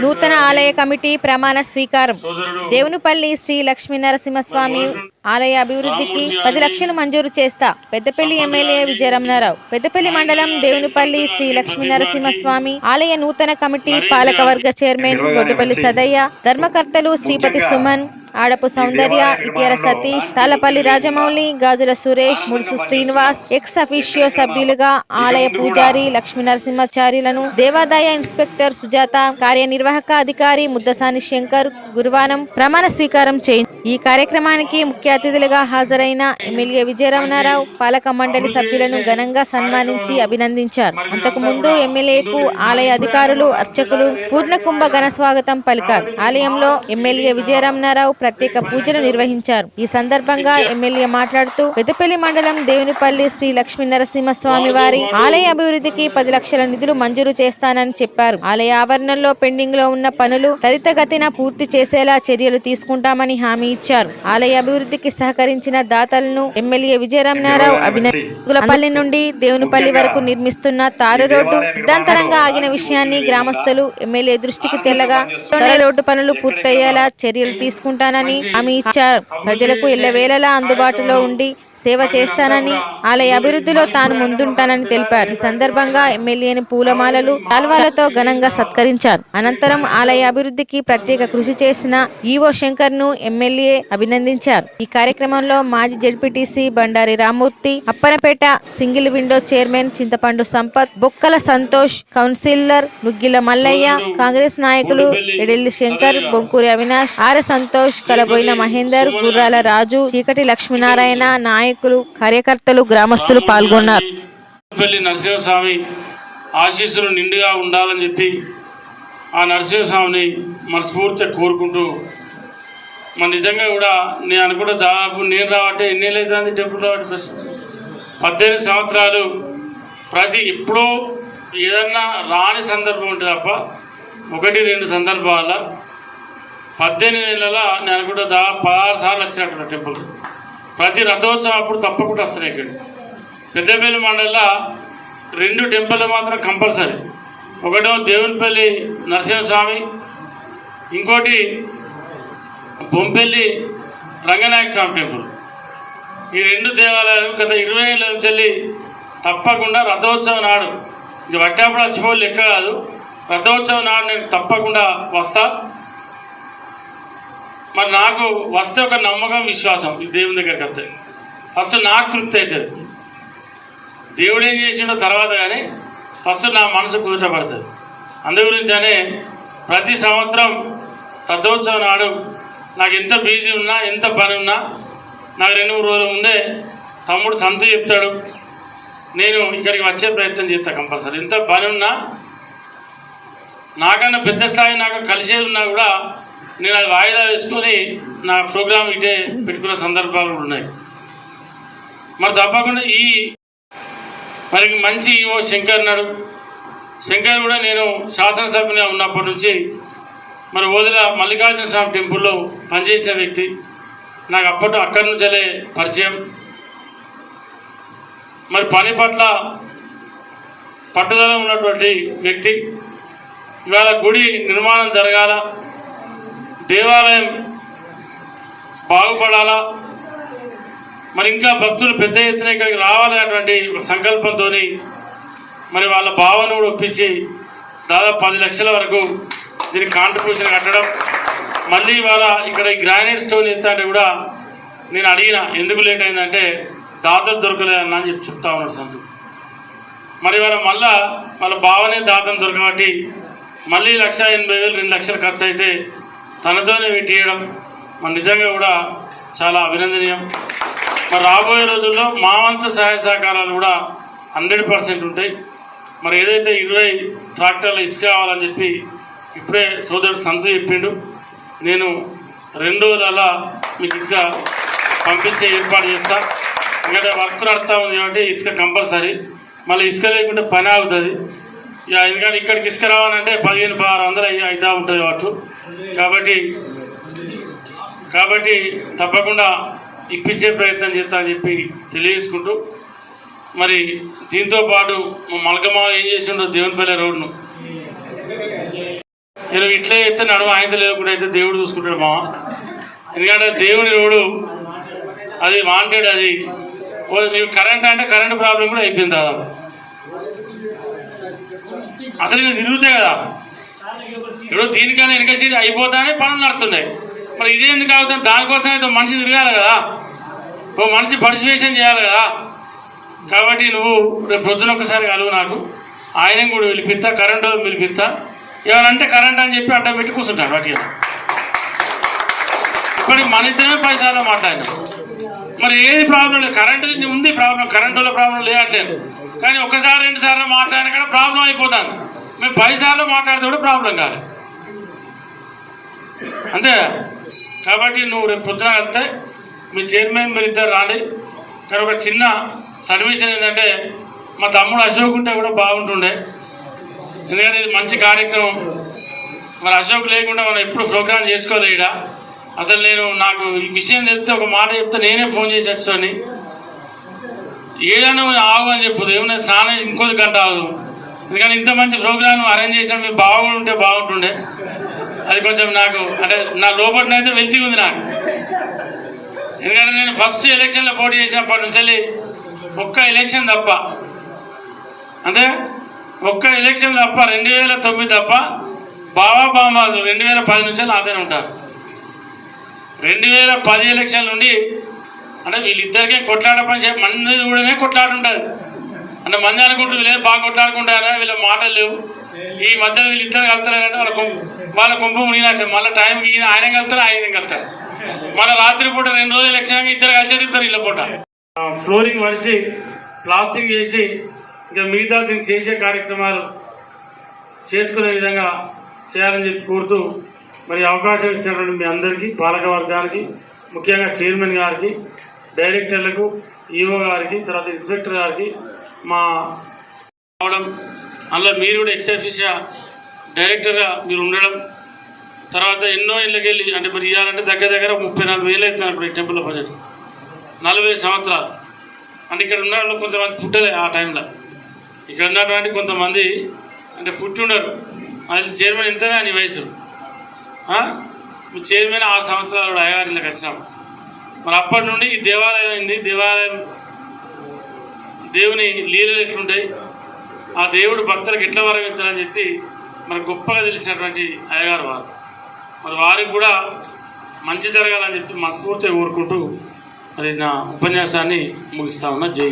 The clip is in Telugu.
నూతన ఆలయ కమిటీ ప్రమాణ స్వీకారం. దేవునిపల్లి శ్రీ లక్ష్మీ నరసింహస్వామి ఆలయ అభివృద్ధికి పది లక్షలు మంజూరు చేస్తా. పెద్దపల్లి ఎమ్మెల్యే విజయరమణారావు. పెద్దపల్లి మండలం దేవునిపల్లి శ్రీ లక్ష్మీ నరసింహస్వామి ఆలయ నూతన కమిటీ పాలకవర్గ చైర్మన్ గొడ్డుపల్లి సదయ్య ధర్మకర్తలు శ్రీపతి సుమన్ ఆడపు సౌందర్య ఇటియాల సతీష్ తాలపల్లి రాజమౌళి గాజుల సురేష్ ముడుసు శ్రీనివాస్ ఎక్స్ అఫీషియో సభ్యులుగా ఆలయ పూజారి లక్ష్మీ నరసింహాచార్యులను దేవాదాయ ఇన్స్పెక్టర్ సుజాత కార్యనిర్వాహక అధికారి ముద్దసాని శంకర్ గురువారం ప్రమాణ స్వీకారం చేయి ఈ కార్యక్రమానికి ముఖ్య అతిథులుగా హాజరైన ఎమ్మెల్యే విజయరమణారావు పాలక మండలి సభ్యులను ఘనంగా సన్మానించి అభినందించారు. అంతకు ముందు ఎమ్మెల్యేకు ఆలయ అధికారులు అర్చకులు పూర్ణకుంభ ఘన స్వాగతం పలికారు. ఆలయంలో ఎమ్మెల్యే విజయరమణారావు ప్రత్యేక పూజలు నిర్వహించారు. ఈ సందర్భంగా ఎమ్మెల్యే మాట్లాడుతూ పెద్దపల్లి మండలం దేవునిపల్లి శ్రీ లక్ష్మీ నరసింహస్వామి వారి ఆలయ అభివృద్ధికి పది లక్షల నిధులు మంజూరు చేస్తానని చెప్పారు. ఆలయ ఆవరణలో పెండింగ్లో ఉన్న పనులు త్వరితగతిన పూర్తి చేసేలా చర్యలు తీసుకుంటామని హామీ ఇచ్చారు. ఆలయ అభివృద్ధికి సహకరించిన దాతలను ఎమ్మెల్యే విజయరామనారావు అభినందనపల్లి నుండి దేవునిపల్లి వరకు నిర్మిస్తున్న తారు రోడ్డు సిద్ధాంతరంగా ఆగిన విషయాన్ని గ్రామస్తులు ఎమ్మెల్యే దృష్టికి తెల్లగా రోడ్డు పనులు పూర్తయ్యేలా చర్యలు తీసుకుంటానని హామీ ఇచ్చారు. ప్రజలకు ఎల్లవేళలా అందుబాటులో ఉండి సేవ చేస్తానని ఆలయ అభివృద్ధిలో తాను ముందుంటానని తెలిపారు. ఈ సందర్భంగా ఎమ్మెల్యేని పూలమాలలు కాల్వాలతో ఘనంగా సత్కరించారు. అనంతరం ఆలయ అభివృద్ధికి ప్రత్యేక కృషి చేసిన ఈవో శంకర్ను ఎమ్మెల్యే అభినందించారు. ఈ కార్యక్రమంలో మాజీ ZPTC Bandari Rammurthy Appanapeta single window chairman Chintapandu Sampath Bokkala Santosh councillor Muggila Mallaiah Congress నాయకులు ఎడెల్లి శంకర్ బొంకూరి అవినాష్ ఆర్ సంతోష్ కలబోయిన మహేందర్ గుర్రాల రాజు చీకటి లక్ష్మీనారాయణ నాయకులు కార్యకర్తలు గ్రామస్తులు పాల్గొన్నారు. నరసింహస్వామి ఆశీస్సులు నిండుగా ఉండాలని చెప్పి ఆ నరసింహస్వామిని మనస్ఫూర్తిగా కోరుకుంటూ మరి నిజంగా కూడా నేను అనుకుంటే దాదాపు నేను రావట్టే ఎన్ని అవుతుంది టెంపుల్ రావట్టే ఫస్ట్ పద్దెనిమిది సంవత్సరాలు ప్రతి ఎప్పుడో ఏదన్నా రాని సందర్భం ఉంటుంది తప్ప ఒకటి రెండు సందర్భాల పద్దెనిమిది నెలల నేను అనుకుంటే దాదాపు పదహారు సార్లు వచ్చినట్టు టెంపుల్ ప్రతి రథోత్సవం అప్పుడు తప్పకుండా వస్తున్నాయి ఇక్కడ. పెద్దపల్లి మండలిలో రెండు టెంపుల్ మాత్రం కంపల్సరీ. ఒకటో దేవునిపల్లి నరసింహస్వామి ఇంకోటి బొంపెల్లి రంగనాయక స్వామి టెంపుల్. ఈ రెండు దేవాలయాలు గత ఇరవై ఏళ్ళ నుంచి వెళ్ళి తప్పకుండా రథోత్సవం నాడు ఇది వట్టాపుడు వచ్చిపోయి లెక్క కాదు రథోత్సవం నాడు నేను తప్పకుండా వస్తా. మరి నాకు వస్తే ఒక నమ్మకం విశ్వాసం దేవుని దగ్గరికి వస్తే. ఫస్ట్ నాకు తృప్తి అవుతుంది. దేవుడు ఏం చేసిండో తర్వాత కానీ ఫస్ట్ నా మనసు కుదుటపడుతుంది. అందు గురించనే ప్రతి సంవత్సరం రథోత్సవం నాడు నాకు ఎంత బిజీ ఉన్నా ఎంత పని ఉన్నా నాకు రెండు మూడు రోజుల ముందే తమ్ముడు సంతు చెప్తాడు. నేను ఇక్కడికి వచ్చే ప్రయత్నం చేస్తా కంపల్సరీ. ఎంత పని ఉన్నా నాకన్నా పెద్ద స్థాయి నాకు కలిసేది ఉన్నా కూడా నేను అది వాయిదా వేసుకొని నా ప్రోగ్రాం ఇటే పెట్టుకున్న సందర్భాలు ఉన్నాయి. మరి తప్పకుండా ఈ మరి మంచి ఈవో శంకర్ నాడు. శంకర్ కూడా నేను శాసనసభ్యునిగా ఉన్నప్పటి నుంచి మరి ఓదిల మల్లికార్జున స్వామి టెంపుల్లో పనిచేసిన వ్యక్తి. నాకు అప్పటి అక్కడి నుంచే పరిచయం. మరి పని పట్ల పట్టుదల ఉన్నటువంటి వ్యక్తి. ఇవాళ గుడి నిర్మాణం జరగాల. దేవాలయం బాగుపడాలా? మరి ఇంకా భక్తులు పెద్ద ఎత్తున ఇక్కడికి రావాలనేటువంటి సంకల్పంతో మరి వాళ్ళ భావన కూడా ఒప్పించి దాదాపు పది లక్షల వరకు దీనికి కాంట్రిబ్యూషన్ కట్టడం. మళ్ళీ ఇవాళ ఇక్కడ ఈ గ్రానైట్ స్టోన్ ఎత్తంటే కూడా నేను అడిగిన ఎందుకు లేట్ అయిందంటే దాతలు దొరకలేదన్నా అని చెప్పి చెప్తా ఉన్నాడు సంతు మరి ఇవాళ మళ్ళా వాళ్ళ భావనే దాతం దొరకబట్టి మళ్ళీ లక్ష ఎనభై వేలు రెండు లక్షలు ఖర్చు అయితే తనతోనే పెట్టియడం మరి నిజంగా కూడా చాలా అభినందనీయం. మరి రాబోయే రోజుల్లో మా వంతు సహాయ సహకారాలు కూడా హండ్రెడ్ పర్సెంట్ ఉంటాయి. మరి ఏదైతే ఇరవై ట్రాక్టర్లు ఇసుక కావాలని చెప్పి ఇప్పుడే సోదరుడు సంతు చెప్పిండు నేను రెండు రోజులలో మీకు ఇసుక పంపించే ఏర్పాటు చేస్తా. ఎందుకంటే వర్క్ నడుస్తూ ఉంది కాబట్టి ఇసుక కంపల్సరీ. మళ్ళీ ఇసుక లేకుంటే పని ఆగుతుంది. ఇక ఎందుకంటే ఇక్కడికి ఇసుక రావాలంటే పదిహేను పదహారు వందలు అయ్యి అవుతూ ఉంటుంది కాబట్టి కాబట్టి కాబట్టి తప్పకుండా ఇప్పించే ప్రయత్నం చేస్తానని చెప్పి తెలియజేసుకుంటూ మరి దీంతో పాటు మా ఏం చేసిండో దేవునిపల్లె రోడ్ను నేను ఇట్లా అయితే నడుమ ఆయన లేకుండా అయితే దేవుడు చూసుకుంటాడు మా ఎందుకంటే దేవుని రోడ్డు అది వాంటెడ్ అది ఓ నీకు కరెంట్ అంటే కరెంట్ ప్రాబ్లం కూడా అయిపోయింది దాదాపు. అసలు ఇవి తిరుగుతాయి కదా. ఇప్పుడు దీనికన్నా వెనక అయిపోతానే పనులు నడుతున్నాయి మరి ఇదేందుకు అవుతుంది దానికోసం అయితే మనిషి తిరగాలి కదా. ఓ మనిషి పార్టిసిపేషన్ చేయాలి కదా. కాబట్టి నువ్వు రేపు పొద్దున ఒకసారి కలువు నాకు. ఆయన కూడా పిలిపిస్తా కరెంటు పిలిపిస్తా. ఎవరంటే కరెంట్ అని చెప్పి అడ్డం పెట్టి కూర్చుంటాడు వాటికి. ఇప్పటికి మన ఇద్దరమే పైసలు మాట్లాడినాం. మరి ఏది ప్రాబ్లం లేదు. కరెంటు ఉంది ప్రాబ్లం కరెంటులో ప్రాబ్లం లేదట్లేదు కానీ ఒకసారి రెండు సార్లు మాట్లాడిన కూడా ప్రాబ్లం అయిపోతాను మేము పైసార్లు మాట్లాడితే కూడా ప్రాబ్లం కాదు. అంతే కాబట్టి నువ్వు రేపు పొద్దున వెళ్తే మీ చైర్మన్ మీరు ఇద్దరు రాండి. కానీ ఒక చిన్న సర్వీషన్ ఏంటంటే మా తమ్ముడు అశోక్ ఉంటే కూడా బాగుంటుండే. ఎందుకంటే ఇది మంచి కార్యక్రమం. మరి అశోక్ లేకుండా మనం ఎప్పుడు ప్రోగ్రామ్ చేసుకోలేదు ఇక్కడ అసలు నేను నాకు ఈ విషయం తెలిస్తే ఒక మాట చెప్తే నేనే ఫోన్ చేసి వచ్చాను ఏదైనా ఆవు అని చెప్పదు ఏమైనా స్నానం ఇంకొక గంట ఆగు. ఎందుకంటే ఇంత మంచి ప్రోగ్రామ్ అరేంజ్ చేసిన మీ బాగుండి ఉంటే బాగుంటుండే. అది కొంచెం నాకు అంటే నా లోపలనైతే వెళ్తీ ఉంది నాకు. ఎందుకంటే నేను ఫస్ట్ ఎలక్షన్లో పోటీ చేసినప్పటి నుంచి వెళ్ళి ఒక్క ఎలక్షన్ తప్ప అంటే ఒక్క ఎలక్షన్ తప్ప రెండు వేల తొమ్మిది తప్ప బాబా బామాలు రెండు వేల పది నుంచి నాతోనే ఉంటారు. రెండు వేల పది ఎలక్షన్ నుండి అంటే వీళ్ళిద్దరికే కొట్లాట పని చేయ మంది కూడానే కొట్లాడుంటుంది అంటే మంది అనుకుంటుంది లేదు బాగా కొట్లాడుకుంటారా వీళ్ళ మాటలు లేవు. ఈ మధ్యలో వీళ్ళిద్దరు కలుతారు వాళ్ళ కుంభ వాళ్ళ కుంభం మునిగినట్టు. మళ్ళీ టైంకి ఈయన ఆయన కలుతారు ఆయన కలుతారు మళ్ళీ రాత్రి పూట రెండు రోజులు ఎలక్షన్ ఇద్దరు కలిసి తిరుగుతారు ఇళ్ళ పూట. ఫ్లోరింగ్ వడిసి ప్లాస్టింగ్ చేసి ఇంకా మిగతా దీన్ని చేసే కార్యక్రమాలు చేసుకునే విధంగా చేయాలని చెప్పి కోరుతూ మరి అవకాశం ఇచ్చినటువంటి మీ అందరికీ పాలక వర్గానికి ముఖ్యంగా చైర్మన్ గారికి డైరెక్టర్లకు ఈఓ గారికి తర్వాత ఇన్స్పెక్టర్ గారికి మా రావడం అందులో మీరు కూడా ఎక్సైఫిషియా డైరెక్టర్గా మీరు ఉండడం తర్వాత ఎన్నో ఇళ్ళకి వెళ్ళి అంటే మరి ఇవ్వాలంటే దగ్గర దగ్గర ముప్పై నాలుగు వేలు అవుతుంది ఇప్పుడు ఈ టెంపుల్లో బడ్జెట్ నలభై సంవత్సరాలు. అంటే ఇక్కడ ఉన్న వాళ్ళు కొంతమంది పుట్టలే ఆ టైంలో ఇక్కడ ఉన్నటువంటి కొంతమంది అంటే పుట్టి ఉండరు అది చైర్మన్ ఎంతనే నీ వయసు. మీ చైర్మన్ ఆరు సంవత్సరాలు అయ్యగారిలోకి వచ్చినాం. మరి అప్పటి నుండి ఈ దేవాలయం అయింది. దేవాలయం దేవుని లీలలు ఎట్లుంటాయి? ఆ దేవుడు భక్తులకు ఎట్లా వరవించాలని చెప్పి మనకు గొప్పగా తెలిసినటువంటి అయ్యగారు వారు మరి వారికి కూడా మంచి జరగాలని చెప్పి మనస్ఫూర్తిగా కోరుకుంటూ మరి నా ఉపన్యాసాన్ని ముగిస్తా ఉన్నా. జై